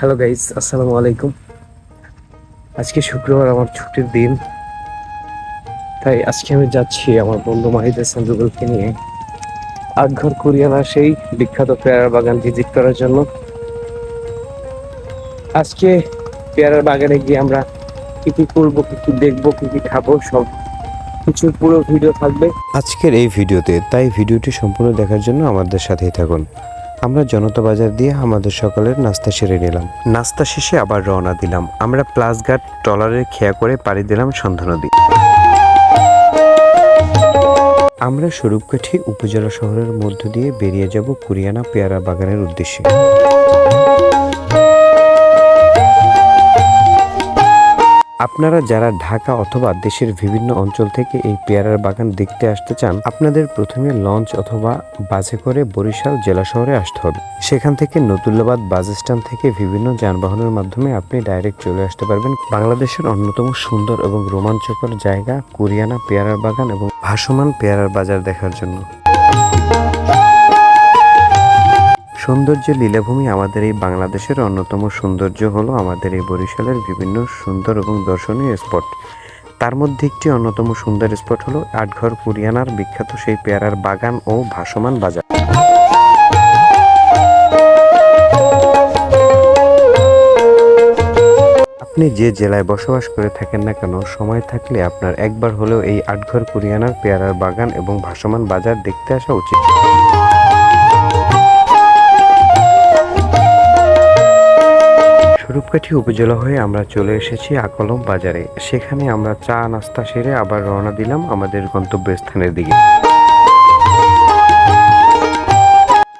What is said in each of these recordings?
Hello guys আসসালামু আলাইকুম আজকে শুক্রবার, আমার ছুটির দিন। তাই আজকে আমি যাচ্ছি আমার বন্ধু মাহিদ হাসান রুবেলকে নিয়ে। আটঘর কুরিয়ানা সেই বিখ্যাত পেয়ারা বাগান ভিজিট করার জন্য। আজকে পেয়ারার বাগানে গিয়ে আমরা কি কি করব, কি কি দেখব, কি কি খাব, সব কিছু পুরো ভিডিও থাকবে। আজকের এই ভিডিওতে, তাই ভিডিওটি সম্পূর্ণ দেখার জন্য আমাদের সাথেই থাকুন। আমরা জনতা বাজার দিয়ে আমাদের সকালের নাস্তা সেরে নিলাম। নাস্তা শেষে আবার রওনা দিলাম। আমরা প্লাসঘাট ট্রলারের খেয়া করে পাড়ি দিলাম সন্ধ্যা নদী। আমরা স্বরূপকাঠি উপজেলা শহরের মধ্য দিয়ে বেরিয়ে যাব কুরিয়ানা পেয়ারা বাগানের উদ্দেশ্যে। আপনারা যারা ঢাকা অথবা দেশের বিভিন্ন অঞ্চল থেকে এই পেয়ারার বাগান দেখতে আসতে চান, আপনাদের প্রথমে লঞ্চ অথবা বাসে করে বরিশাল জেলা শহরে আসতে হবে। সেখান থেকে নতুল্লাবাদ বাস স্ট্যান্ড থেকে বিভিন্ন যানবাহনের মাধ্যমে আপনি ডাইরেক্ট চলে আসতে পারবেন। বাংলাদেশের অন্যতম সুন্দর এবং রোমাঞ্চকর জায়গা কুরিয়ানা পেয়ারার বাগান এবং ভাসমান পেয়ারার বাজার দেখার জন্য। সৌন্দর্য লীলাভূমি আমাদের এই বাংলাদেশের অন্যতম সৌন্দর্য হলো আমাদের এই বরিশালের বিভিন্ন সুন্দর এবং দর্শনীয় স্পট। তার মধ্যে একটি অন্যতম সুন্দর স্পট হলো আটঘর কুরিয়ানার বিখ্যাত সেই পেয়ারার বাগান ও ভাসমান বাজার। আপনি যে জেলায় বসবাস করে থাকেন না কেন, সময় থাকলে আপনার একবার হলেও এই আটঘর কুরিয়ানার পেয়ারার বাগান এবং ভাসমান বাজার দেখতে আসা উচিত। স্বরূপকাঠি উপজেলা হয়ে আমরা চলে এসেছি আকলম বাজারে। সেখানে আমরা চা নাস্তা সেরে আবার রওনা দিলাম আমাদের গন্তব্যস্থানের দিকে।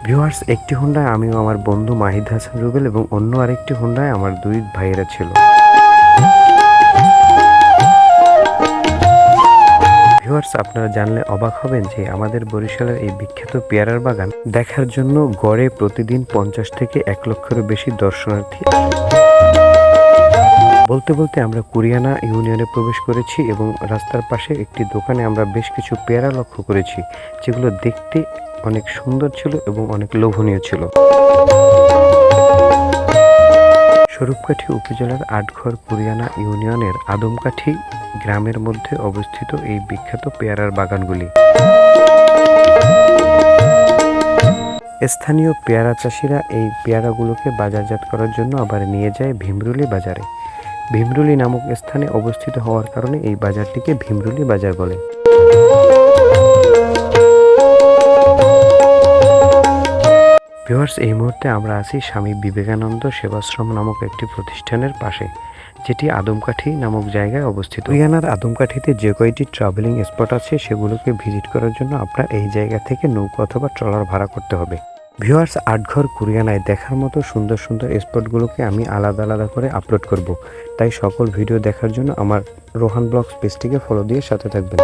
ভিউয়ার্স, একটি হোন্ডায় আমিও আমার বন্ধু মাহিদ হাসান রুবেল এবং অন্য আরেকটি হোন্ডায় আমার দুই ভাইয়েরা ছিল। ভিউয়ার্স আপনারা জানলে অবাক হবেন যে আমাদের বরিশালের এই বিখ্যাত পেয়ারার বাগান দেখার জন্য গড়ে প্রতিদিন পঞ্চাশ থেকে এক লক্ষেরও বেশি দর্শনার্থী বলতে বলতে আমরা কুরিয়ানা ইউনিয়নে প্রবেশ করেছি এবং রাস্তার পাশে একটি দোকানে আমরা বেশ কিছু পেয়ারা লক্ষ্য করেছি, যেগুলো দেখতে অনেক সুন্দর ছিল এবং অনেক লোভনীয় ছিল। স্বরূপকাঠি উপজেলার আটঘর কুরিয়ানা ইউনিয়নের আদমকাঠি গ্রামের মধ্যে অবস্থিত এই বিখ্যাত পেয়ারার বাগানগুলি। স্থানীয় পেয়ারা চাষিরা এই পেয়ারাগুলোকে বাজারজাত করার জন্য আবার নিয়ে যায় ভীমরুলি বাজারে। ভীমরুলি নামক স্থানে অবস্থিত হওয়ার কারণে এই বাজারটিকে ভীমরুলি বাজার বলে। ভিউয়ার্স এই মুহূর্তে আমরা আছি স্বামী বিবেকানন্দ সেবাশ্রম নামক একটি প্রতিষ্ঠানের পাশে, যেটি আদমকাঠি নামক জায়গায় অবস্থিত। হরিয়ানার আদমকাঠিতে যে কয়টি ট্রাভেলিং স্পট আছে, সেগুলোকে ভিজিট করার জন্য আপনার এই জায়গা থেকে নৌকা অথবা ট্রলার ভাড়া করতে হবে। ভিউয়ার্স আটঘর কুরিয়ানায় দেখার মতো সুন্দর সুন্দর স্পটগুলোকে আমি আলাদা আলাদা করে আপলোড করব। তাই সকল ভিডিও দেখার জন্য আমার রোহান ব্লগস পেজটিকে ফলো দিয়ে সাথে থাকবেন।